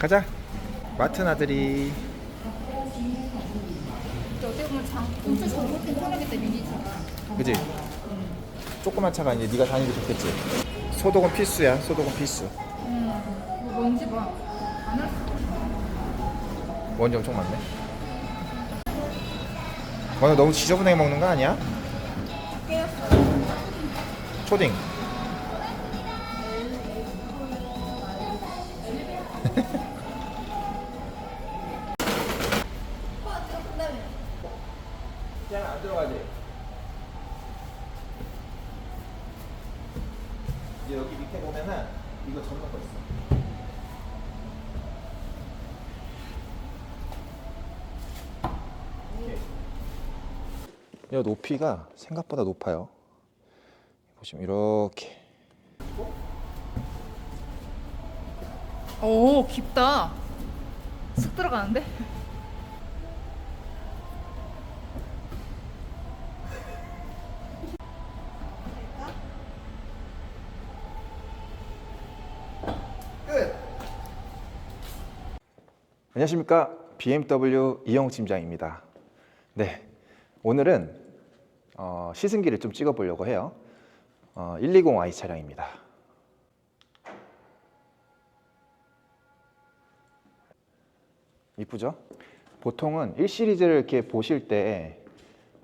가자. 마트 나들이. 어떻게 보면 장, 엄청 잘못된 차량이다 미니차가 그지? 조그만 차가 이제 네가 다니기 좋겠지. 소독은 필수야. 소독은 필수. 음, 뭐 봐안할 수 먼지 엄청 많네. 너 너무 지저분하게 먹는 거 아니야? 초딩. 이 높이가 생각보다 높아요. 보시면 이렇게 오 깊다 쑥 들어가는데? 끝. 안녕하십니까 BMW 이영욱 팀장입니다. 네, 오늘은 어, 시승기를 좀 찍어보려고 해요. 어, 120i 차량입니다. 이쁘죠? 보통은 1 시리즈를 이렇게 보실 때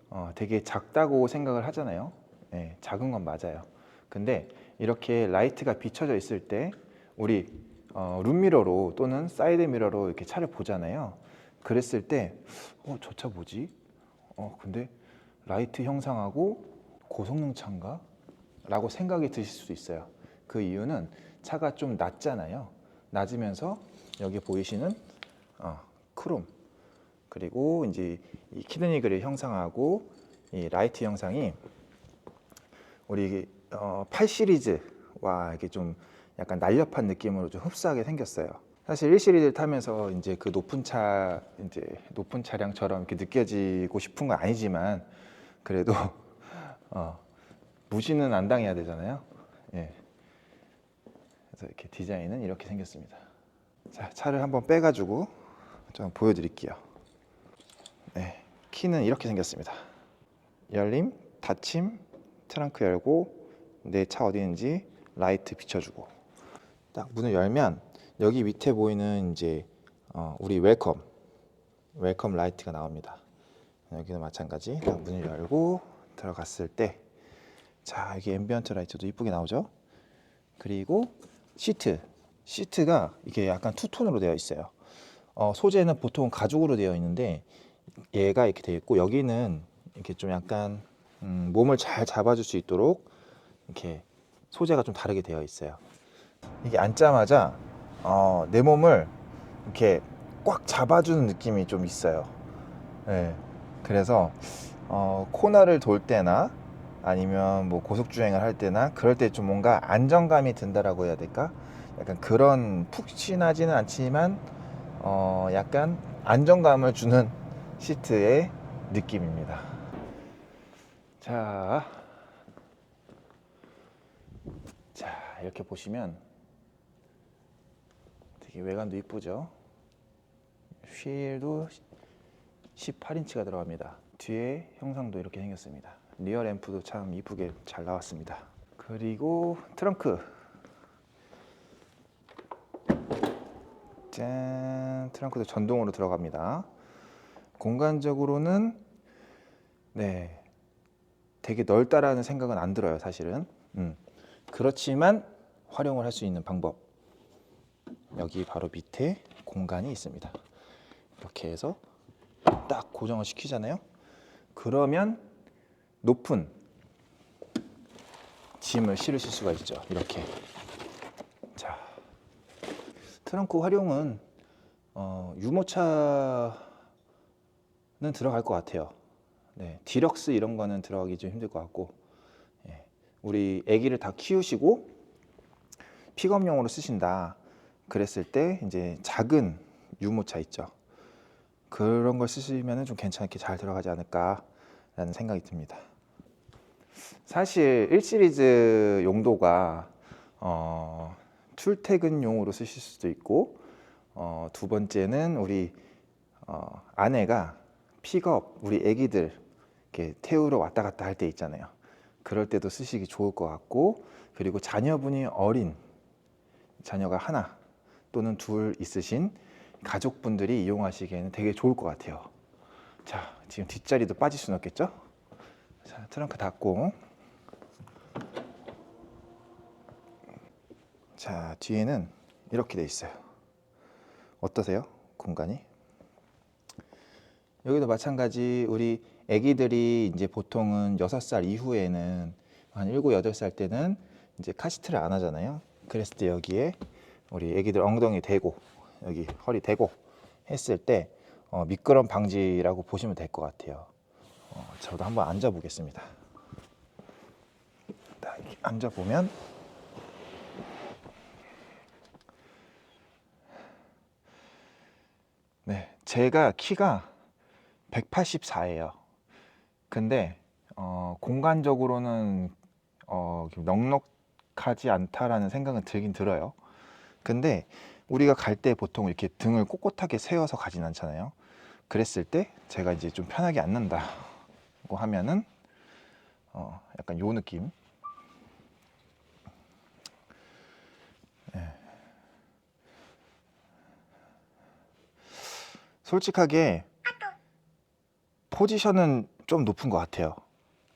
어, 되게 작다고 생각을 하잖아요. 네, 작은 건 맞아요. 근데 이렇게 라이트가 비춰져 있을 때 우리 어, 룸미러로 또는 사이드 미러로 이렇게 차를 보잖아요. 그랬을 때, 어, 저 차 뭐지? 어, 근데 라이트 형상하고 고성능 차인가? 라고 생각이 드실 수도 있어요. 그 이유는 차가 좀 낮잖아요. 낮으면서 여기 보이시는 어, 크롬 그리고 이제 이 키드니 그릴 형상하고 이 라이트 형상이 우리 어, 8 시리즈와 이렇게 좀 약간 날렵한 느낌으로 좀 흡사하게 생겼어요. 사실 1 시리즈를 타면서 이제 그 높은 차 이제 높은 차량처럼 이렇게 느껴지고 싶은 건 아니지만 그래도 어, 무시는 안 당해야 되잖아요. 예. 그래서 이렇게 디자인은 이렇게 생겼습니다. 자, 차를 한번 빼가지고 좀 보여드릴게요. 네, 키는 이렇게 생겼습니다. 열림, 닫힘, 트렁크 열고 내 차 어디 있는지 라이트 비춰주고 딱 문을 열면 여기 밑에 보이는 이제 어, 우리 웰컴 웰컴 라이트가 나옵니다. 여기도 마찬가지 딱 문을 열고 들어갔을 때 자 여기 앰비언트 라이트도 이쁘게 나오죠. 그리고 시트 시트가 이게 약간 투톤으로 되어 있어요. 어, 소재는 보통 가죽으로 되어 있는데 얘가 이렇게 되어 있고 여기는 이렇게 좀 약간 음, 몸을 잘 잡아줄 수 있도록 이렇게 소재가 좀 다르게 되어 있어요. 이게 앉자마자 어, 내 몸을 이렇게 꽉 잡아주는 느낌이 좀 있어요. 네. 그래서 어, 코너를 돌 때나 아니면 뭐 고속 주행을 할 때나 그럴 때 좀 뭔가 안정감이 든다라고 해야 될까? 약간 그런 푹신하지는 않지만 어, 약간 안정감을 주는 시트의 느낌입니다. 자, 자 이렇게 보시면 되게 외관도 이쁘죠. 휠도 18인치가 들어갑니다. 뒤에 형상도 이렇게 생겼습니다. 리어 램프도 참 이쁘게 잘 나왔습니다. 그리고 트렁크 짠 트렁크도 전동으로 들어갑니다. 공간적으로는 네 되게 넓다라는 생각은 안 들어요 사실은. 음. 그렇지만 활용을 할 수 있는 방법 여기 바로 밑에 공간이 있습니다. 이렇게 해서 딱 고정을 시키잖아요. 그러면 높은 짐을 실으실 수가 있죠. 이렇게. 자, 트렁크 활용은 어, 유모차는 들어갈 것 같아요. 네, 디럭스 이런 거는 들어가기 좀 힘들 것 같고, 예, 우리 아기를 다 키우시고 픽업용으로 쓰신다. 그랬을 때 이제 작은 유모차 있죠. 그런 걸 쓰시면 좀 괜찮게 잘 들어가지 않을까라는 생각이 듭니다. 사실 1 시리즈 용도가 어, 출퇴근용으로 쓰실 수도 있고 어, 두 번째는 우리 어, 아내가 픽업 우리 애기들 이렇게 태우러 왔다 갔다 할 때 있잖아요. 그럴 때도 쓰시기 좋을 것 같고 그리고 자녀분이 어린 자녀가 하나 또는 둘 있으신 가족분들이 이용하시기에는 되게 좋을 것 같아요. 자, 지금 뒷자리도 빠질 수는 없겠죠? 자, 트렁크 닫고 자, 뒤에는 이렇게 돼 있어요. 어떠세요? 공간이? 여기도 마찬가지 우리 아기들이 이제 보통은 6살 이후에는 한 7, 8살 때는 이제 카시트를 안 하잖아요. 그랬을 때 여기에 우리 아기들 엉덩이 대고 여기 허리 대고 했을 때 어, 미끄럼 방지라고 보시면 될 것 같아요. 어, 저도 한번 앉아 보겠습니다. 앉아 보면 네, 제가 키가 184예요. 근데 어, 공간적으로는 어, 넉넉하지 않다라는 생각은 들긴 들어요. 근데 우리가 갈 때 보통 이렇게 등을 꼿꼿하게 세워서 가진 않잖아요. 그랬을 때 제가 이제 좀 편하게 앉는다고 하면은 어, 약간 요 느낌. 네. 솔직하게 포지션은 좀 높은 것 같아요.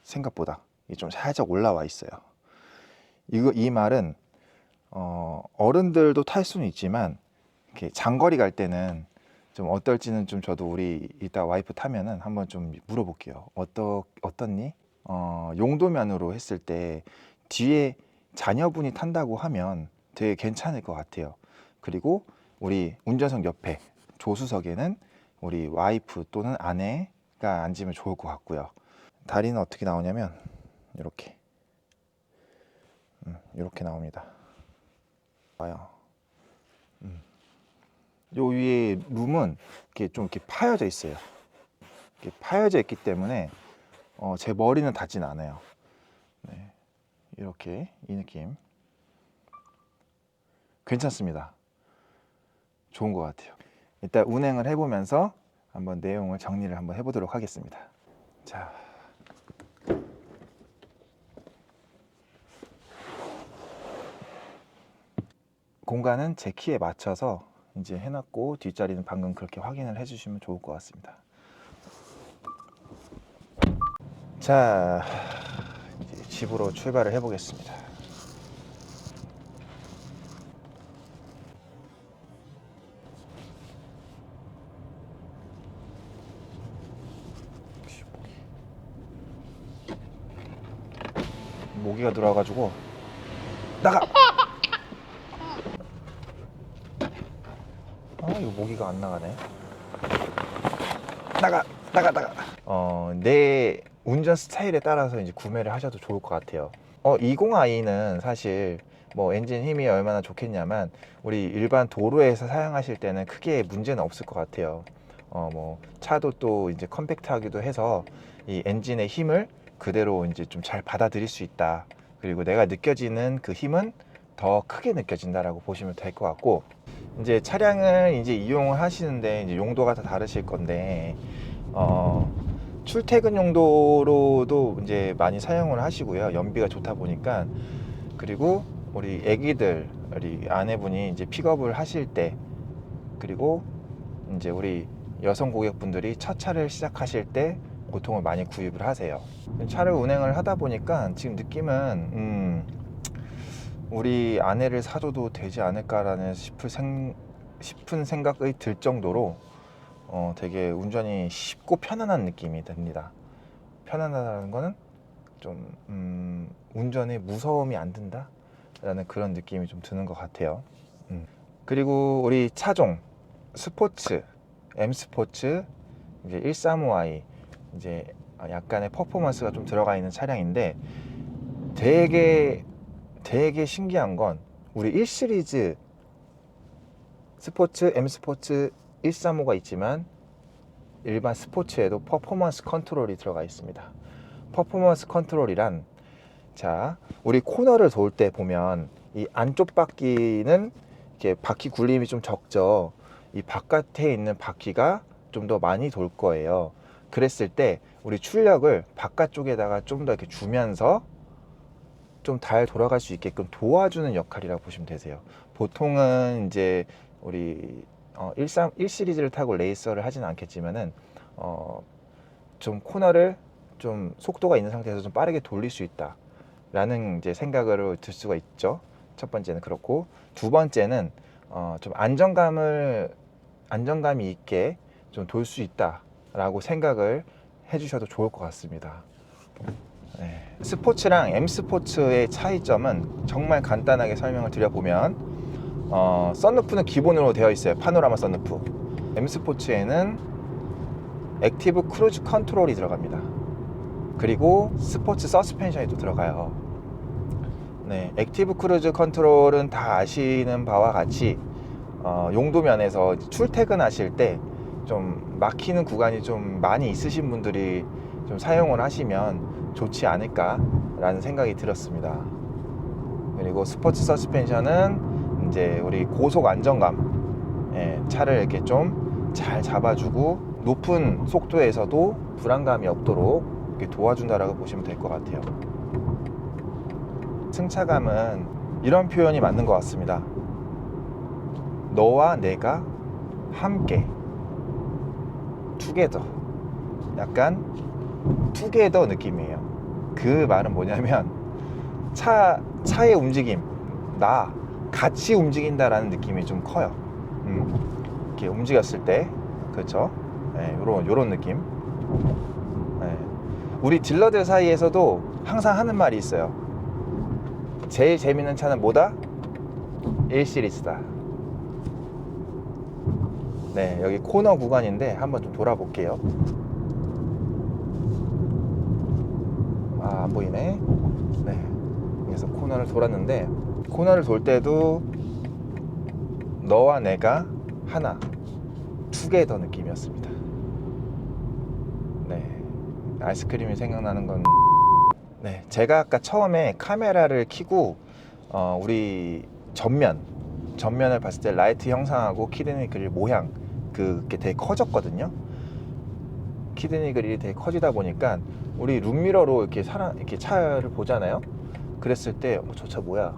생각보다 좀 살짝 올라와 있어요. 이거 이 말은 어, 어른들도 탈 수는 있지만 이렇게 장거리 갈 때는 좀 어떨지는 좀 저도 우리 이따 와이프 타면은 한번 좀 물어볼게요. 어떠 어떻니? 어, 용도면으로 했을 때 뒤에 자녀분이 탄다고 하면 되게 괜찮을 것 같아요. 그리고 우리 운전석 옆에 조수석에는 우리 와이프 또는 아내가 앉으면 좋을 것 같고요. 다리는 어떻게 나오냐면 이렇게 음, 이렇게 나옵니다. 봐요. 음. 요 위에 룸은 이렇게 좀 이렇게 파여져 있어요. 이렇게 파여져 있기 때문에 어, 제 머리는 닿진 않아요. 네. 이렇게 이 느낌 괜찮습니다. 좋은 것 같아요. 일단 운행을 해보면서 한번 내용을 정리를 한번 해보도록 하겠습니다. 자. 공간은 제 키에 맞춰서 이제 해놨고 뒷자리는 방금 그렇게 확인을 해주시면 좋을 것 같습니다. 자, 이제 집으로 출발을 해보겠습니다. 모기가 들어와가지고 나가. 이거 모기가 안 나가네. 나가 나가 나가. 어내 운전 스타일에 따라서 이제 구매를 하셔도 좋을 것 같아요. 어 20i는 사실 뭐 엔진 힘이 얼마나 좋겠냐만 우리 일반 도로에서 사용하실 때는 크게 문제는 없을 것 같아요. 어 뭐 차도 또 이제 컴팩트하기도 해서 이 엔진의 힘을 그대로 이제 좀 잘 받아들일 수 있다. 그리고 내가 느껴지는 그 힘은 더 크게 느껴진다라고 보시면 될 것 같고 이제 차량을 이제 이용을 하시는데 이제 용도가 다 다르실 건데 어 출퇴근 용도로도 이제 많이 사용을 하시고요. 연비가 좋다 보니까. 그리고 우리 애기들 우리 아내분이 이제 픽업을 하실 때 그리고 이제 우리 여성 고객분들이 첫 차를 시작하실 때 보통은 많이 구입을 하세요. 차를 운행을 하다 보니까 지금 느낌은 음 우리 아내를 사줘도 되지 않을까라는 싶을 생, 싶은 생각이 들 정도로 어, 되게 운전이 쉽고 편안한 느낌이 듭니다. 편안하다는 거는 좀 음, 운전에 무서움이 안 든다라는 그런 느낌이 좀 드는 것 같아요. 음. 그리고 우리 차종 스포츠, M 스포츠, 이제 135i 이제 약간의 퍼포먼스가 좀 들어가 있는 차량인데 되게 되게 신기한 건 우리 1 시리즈 스포츠, M 스포츠 135가 있지만 일반 스포츠에도 퍼포먼스 컨트롤이 들어가 있습니다. 퍼포먼스 컨트롤이란 자, 우리 코너를 돌 때 보면 이 안쪽 바퀴는 이렇게 바퀴 굴림이 좀 적죠. 이 바깥에 있는 바퀴가 좀 더 많이 돌 거예요. 그랬을 때 우리 출력을 바깥쪽에다가 좀 더 이렇게 주면서 좀 잘 돌아갈 수 있게끔 도와주는 역할이라고 보시면 되세요. 보통은 이제 우리 어, 13, 1 시리즈를 타고 레이서를 하진 않겠지만은 어, 좀 코너를 좀 속도가 있는 상태에서 좀 빠르게 돌릴 수 있다라는 이제 생각을 들 수가 있죠. 첫 번째는 그렇고 두 번째는 어, 좀 안정감을 안정감이 있게 좀 돌 수 있다라고 생각을 해주셔도 좋을 것 같습니다. 네. 스포츠랑 M 스포츠의 차이점은 정말 간단하게 설명을 드려보면 어, 썬루프는 기본으로 되어 있어요. 파노라마 썬루프. M 스포츠에는 액티브 크루즈 컨트롤이 들어갑니다. 그리고 스포츠 서스펜션이 또 들어가요. 네, 액티브 크루즈 컨트롤은 다 아시는 바와 같이 어, 용도 면에서 출퇴근하실 때 좀 막히는 구간이 좀 많이 있으신 분들이 좀 사용을 하시면 좋지 않을까라는 생각이 들었습니다. 그리고 스포츠 서스펜션은 이제 우리 고속 안정감, 예, 차를 이렇게 좀 잘 잡아주고 높은 속도에서도 불안감이 없도록 도와준다라고 보시면 될 것 같아요. 승차감은 이런 표현이 맞는 것 같습니다. 너와 내가 함께 투게더 약간 투게더 느낌이에요. 그 말은 뭐냐면 차 차의 움직임 나 같이 움직인다라는 느낌이 좀 커요. 음, 이렇게 움직였을 때 그렇죠. 네, 요런 요런 느낌. 네. 우리 딜러들 사이에서도 항상 하는 말이 있어요. 제일 재밌는 차는 뭐다? 1 시리즈다. 네, 여기 코너 구간인데 한번 좀 돌아볼게요. 아, 안 보이네. 네. 그래서 코너를 돌았는데 코너를 돌 때도 너와 내가 하나 투게더 느낌이었습니다. 네. 아이스크림이 생각나는 건 네, 제가 아까 처음에 카메라를 켜고 어, 우리 전면 전면을 봤을 때 라이트 형상하고 키드니 그릴 모양 그게 되게 커졌거든요. 키드니 그릴이 되게 커지다 보니까 우리 룸미러로 이렇게 사람 이렇게 차를 보잖아요. 그랬을 때 어, 저차 뭐야?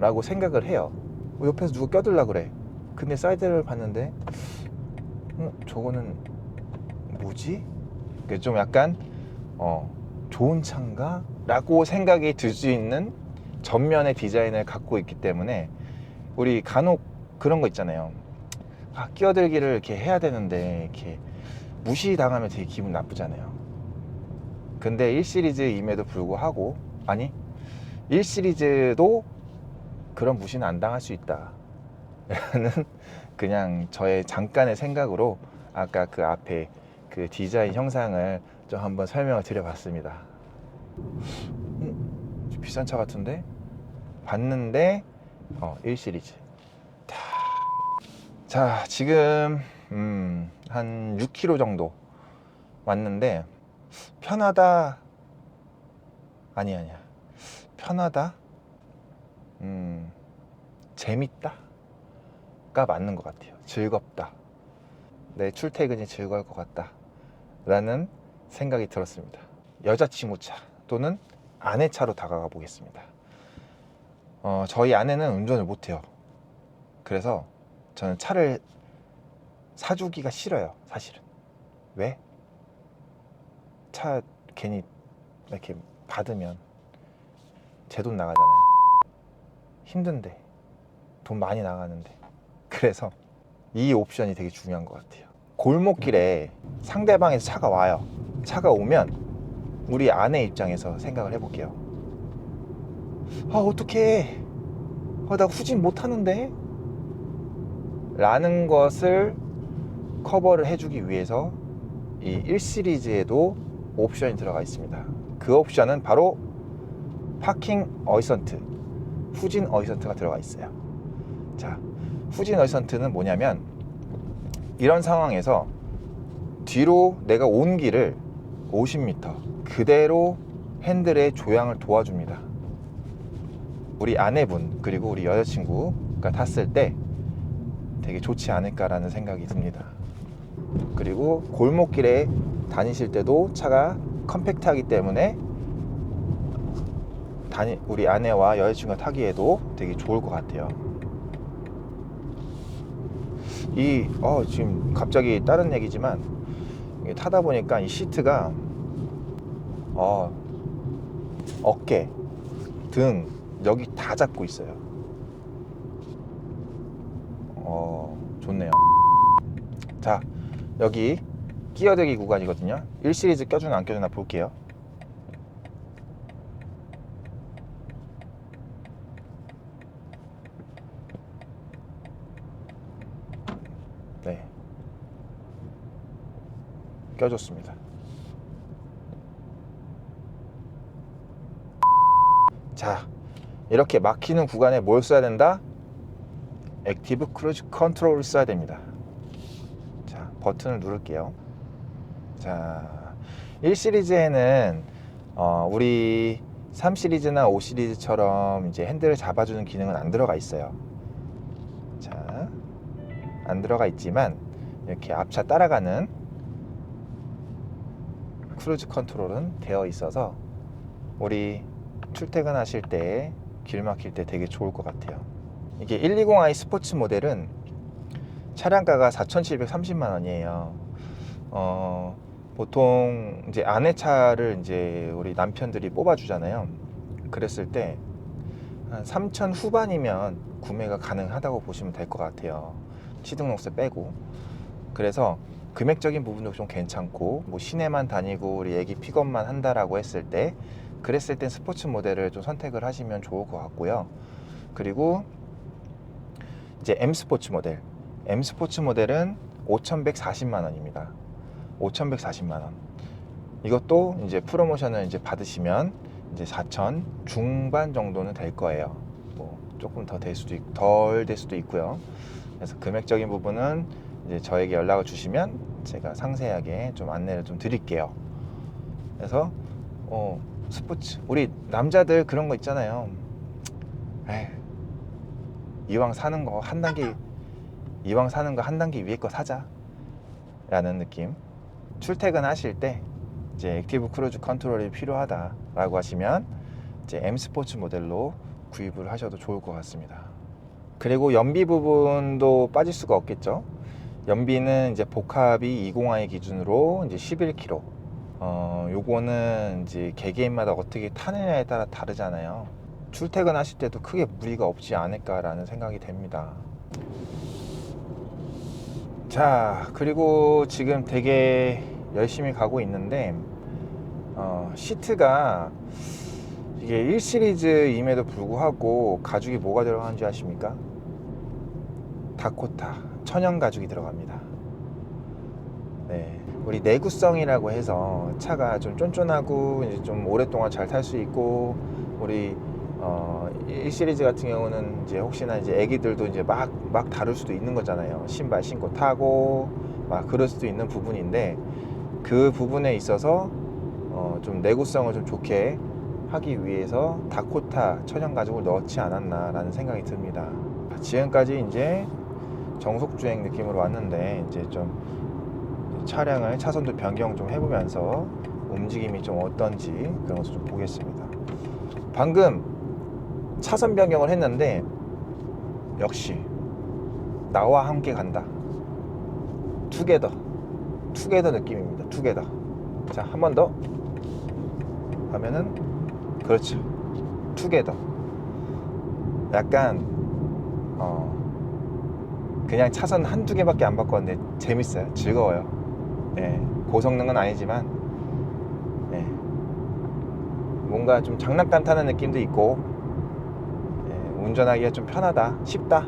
라고 생각을 해요. 어, 옆에서 누가 껴들라 그래. 근데 사이드를 봤는데 어, 저거는 뭐지? 그게 좀 약간 어, 좋은 차인가? 라고 생각이 들 수 있는 전면의 디자인을 갖고 있기 때문에 우리 간혹 그런 거 있잖아요. 아, 끼어들기를 이렇게 해야 되는데 이렇게 무시당하면 되게 기분 나쁘잖아요. 근데 1 시리즈임에도 불구하고 아니 1 시리즈도 그런 무시는 안 당할 수 있다. 라는 그냥 저의 잠깐의 생각으로 아까 그 앞에 그 디자인 형상을 좀 한번 설명을 드려봤습니다. 음, 좀 비싼 차 같은데? 봤는데 어, 1 시리즈. 자, 자 지금 음, 한 6km 정도 왔는데 편하다? 아니 아니야. 편하다? 음 재밌다가 맞는 것 같아요. 즐겁다. 내 출퇴근이 즐거울 것 같다. 라는 생각이 들었습니다. 여자친구 차 또는 아내 차로 다가가 보겠습니다. 어, 저희 아내는 운전을 못해요. 그래서 저는 차를 사주기가 싫어요 사실은. 왜? 차 괜히 이렇게 받으면 제 돈 나가잖아요. 힘든데 돈 많이 나가는데 그래서 이 옵션이 되게 중요한 것 같아요. 골목길에 상대방에서 차가 와요. 차가 오면 우리 아내 입장에서 생각을 해볼게요. 아 어떡해? 아, 나 후진 못하는데? 라는 것을 커버를 해주기 위해서 이 1 시리즈에도 옵션이 들어가 있습니다. 그 옵션은 바로 파킹 어이선트, 후진 어이선트가 들어가 있어요. 자, 후진 어이선트는 뭐냐면 이런 상황에서 뒤로 내가 온 길을 50m 그대로 핸들의 조향을 도와줍니다. 우리 아내분 그리고 우리 여자친구가 탔을 때 되게 좋지 않을까라는 생각이 듭니다. 그리고 골목길에 다니실 때도 차가 컴팩트하기 때문에 다니, 우리 아내와 여자친구가 타기에도 되게 좋을 것 같아요. 이, 어, 지금 갑자기 다른 얘기지만 타다 보니까 이 시트가 어, 어깨, 등, 여기 다 잡고 있어요. 어, 좋네요. 자, 여기 끼어들기 구간이거든요. 1 시리즈 껴주나 안 껴주나 볼게요. 네. 껴줬습니다. 자, 이렇게 막히는 구간에 뭘 써야 된다? 액티브 크루즈 컨트롤을 써야 됩니다. 자, 버튼을 누를게요. 자, 1 시리즈에는 어, 우리 3 시리즈나 5 시리즈처럼 이제 핸들을 잡아주는 기능은 안 들어가 있어요. 자, 안 들어가 있지만 이렇게 앞차 따라가는 크루즈 컨트롤은 되어 있어서 우리 출퇴근하실 때 길 막힐 때 되게 좋을 것 같아요. 이게 120i 스포츠 모델은 차량가가 4,730만 원이에요. 어, 보통 이제 아내 차를 이제 우리 남편들이 뽑아주잖아요. 그랬을 때 한 3천 후반이면 구매가 가능하다고 보시면 될 것 같아요. 취등록세 빼고. 그래서 금액적인 부분도 좀 괜찮고 뭐 시내만 다니고 우리 애기 픽업만 한다라고 했을 때 그랬을 땐 스포츠 모델을 좀 선택을 하시면 좋을 것 같고요. 그리고 이제 M 스포츠 모델. M 스포츠 모델은 5,140만 원입니다. 5,140만 원. 이것도 이제 프로모션을 이제 받으시면 이제 4천 중반 정도는 될 거예요. 뭐 조금 더 될 수도 덜 될 수도 있고요. 그래서 금액적인 부분은 이제 저에게 연락을 주시면 제가 상세하게 좀 안내를 좀 드릴게요. 그래서 어 스포츠 우리 남자들 그런 거 있잖아요. 에이, 이왕 사는 거 한 단계 이왕 사는 거 한 단계 위에 거 사자 라는 느낌. 출퇴근하실 때 이제 액티브 크루즈 컨트롤이 필요하다 라고 하시면 이제 M 스포츠 모델로 구입을 하셔도 좋을 것 같습니다. 그리고 연비 부분도 빠질 수가 없겠죠. 연비는 이제 복합이 20i 기준으로 이제 11km. 어, 요거는 이제 개개인마다 어떻게 타느냐에 따라 다르잖아요. 출퇴근하실 때도 크게 무리가 없지 않을까라는 생각이 됩니다. 자, 그리고 지금 되게 열심히 가고 있는데, 어, 시트가 이게 1 시리즈임에도 불구하고 가죽이 뭐가 들어가는지 아십니까? 다코타 천연 가죽이 들어갑니다. 네, 우리 내구성이라고 해서 차가 좀 쫀쫀하고 이제 좀 오랫동안 잘 탈 수 있고 우리 어, 1 시리즈 같은 경우는 이제 혹시나 이제 애기들도 이제 막, 막 다룰 수도 있는 거잖아요. 신발 신고 타고 막 그럴 수도 있는 부분인데 그 부분에 있어서 어, 좀 내구성을 좀 좋게 하기 위해서 다코타 천연 가죽을 넣지 않았나라는 생각이 듭니다. 지금까지 이제 정속 주행 느낌으로 왔는데 이제 좀 차량을 차선도 변경 좀 해보면서 움직임이 좀 어떤지 그런 것을 좀 보겠습니다. 방금 차선 변경을 했는데 역시 나와 함께 간다. 투게더, 투게더 느낌입니다. 투게더. 자, 한 번 더. 하면은 그렇죠. 투게더. 약간 어 그냥 차선 한두 개밖에 안 바꿨는데 재밌어요. 즐거워요. 예. 고성능은 아니지만 예. 뭔가 좀 장난감 타는 느낌도 있고 예, 운전하기가 좀 편하다, 쉽다.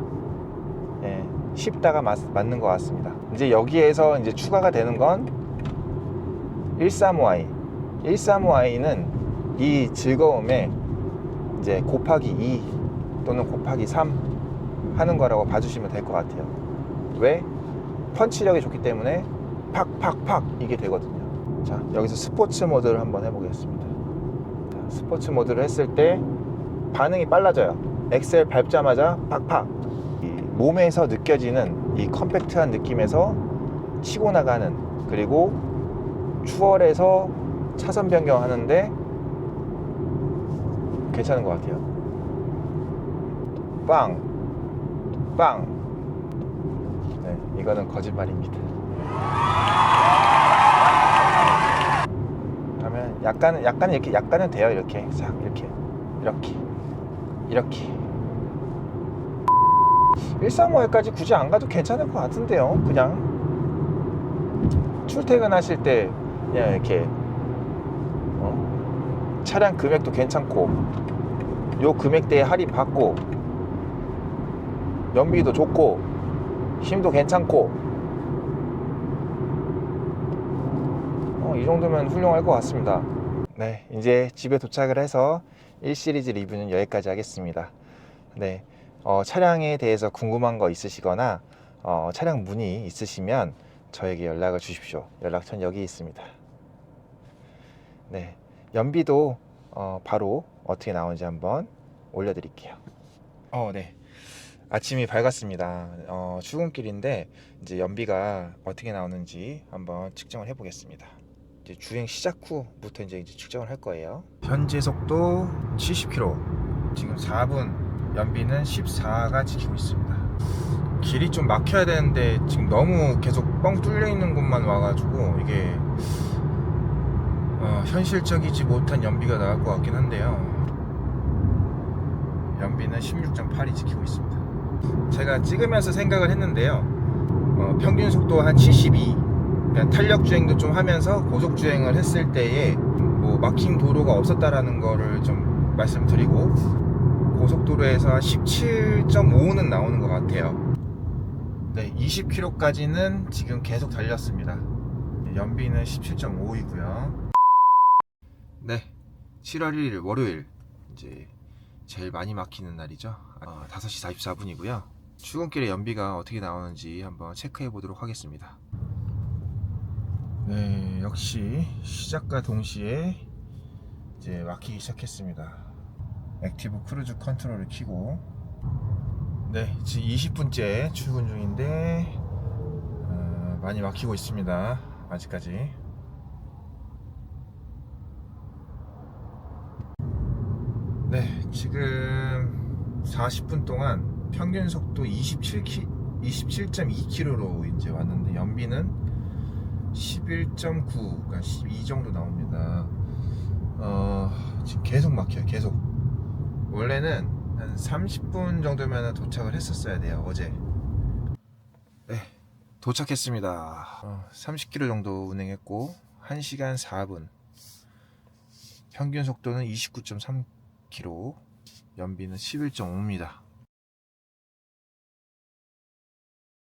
예, 쉽다가 맞, 맞는 것 같습니다. 이제 여기에서 이제 추가가 되는 건 135i. 135i는 이 즐거움에 이제 곱하기 2 또는 곱하기 3 하는 거라고 봐주시면 될 것 같아요. 왜? 펀치력이 좋기 때문에 팍팍팍 이게 되거든요. 자, 여기서 스포츠 모드를 한번 해보겠습니다. 자, 스포츠 모드를 했을 때 반응이 빨라져요. 엑셀 밟자마자 팍팍. 이 몸에서 느껴지는 이 컴팩트한 느낌에서 치고 나가는 그리고 추월해서 차선 변경하는데 괜찮은 것 같아요. 빵, 빵. 네, 이거는 거짓말입니다. 그러면 약간 약간 이렇게 약간은 돼요 이렇게 싹 이렇게 이렇게 이렇게 135회까지 굳이 안 가도 괜찮을 것 같은데요 그냥 출퇴근하실 때 그냥 이렇게 어? 차량 금액도 괜찮고 요 금액대에 할인 받고 연비도 좋고 힘도 괜찮고 어, 이 정도면 훌륭할 것 같습니다. 네, 이제 집에 도착을 해서 1 시리즈 리뷰는 여기까지 하겠습니다. 네, 어, 차량에 대해서 궁금한 거 있으시거나 어, 차량 문의 있으시면 저에게 연락을 주십시오. 연락처는 여기 있습니다. 네, 연비도 어, 바로 어떻게 나오는지 한번 올려드릴게요. 어, 네. 아침이 밝았습니다. 어, 출근길인데 이제 연비가 어떻게 나오는지 한번 측정을 해보겠습니다. 이제 주행 시작 후부터 이제, 이제 측정을 할 거예요. 현재 속도 70km. 지금 4분. 연비는 14가 지키고 있습니다. 길이 좀 막혀야 되는데 지금 너무 계속 뻥 뚫려 있는 곳만 와가지고 이게 어, 현실적이지 못한 연비가 나올 것 같긴 한데요. 연비는 16.8이 지키고 있습니다. 제가 찍으면서 생각을 했는데요. 어, 평균 속도 한 72. 그냥 탄력 주행도 좀 하면서 고속 주행을 했을 때에 뭐 막힌 도로가 없었다라는 거를 좀 말씀드리고 고속도로에서 한 17.5는 나오는 것 같아요. 네, 20km까지는 지금 계속 달렸습니다. 연비는 17.5이고요. 네, 7월 1일 월요일 이제 제일 많이 막히는 날이죠. 어, 5시 44분이고요. 출근길에 연비가 어떻게 나오는지 한번 체크해 보도록 하겠습니다. 네, 역시 시작과 동시에 이제 막히기 시작했습니다. 액티브 크루즈 컨트롤을 켜고 네, 지금 20분째 출근 중인데 어, 많이 막히고 있습니다. 아직까지. 네, 지금 40분 동안 평균 속도 27키, 27.2km로 이제 왔는데 연비는 11.9, 그러니까 12 정도 나옵니다. 어, 지금 계속 막혀요, 계속. 원래는 한 30분 정도면 도착을 했었어야 돼요, 어제. 네, 도착했습니다. 어, 30km 정도 운행했고, 1시간 4분. 평균 속도는 29.3km, 연비는 11.5입니다.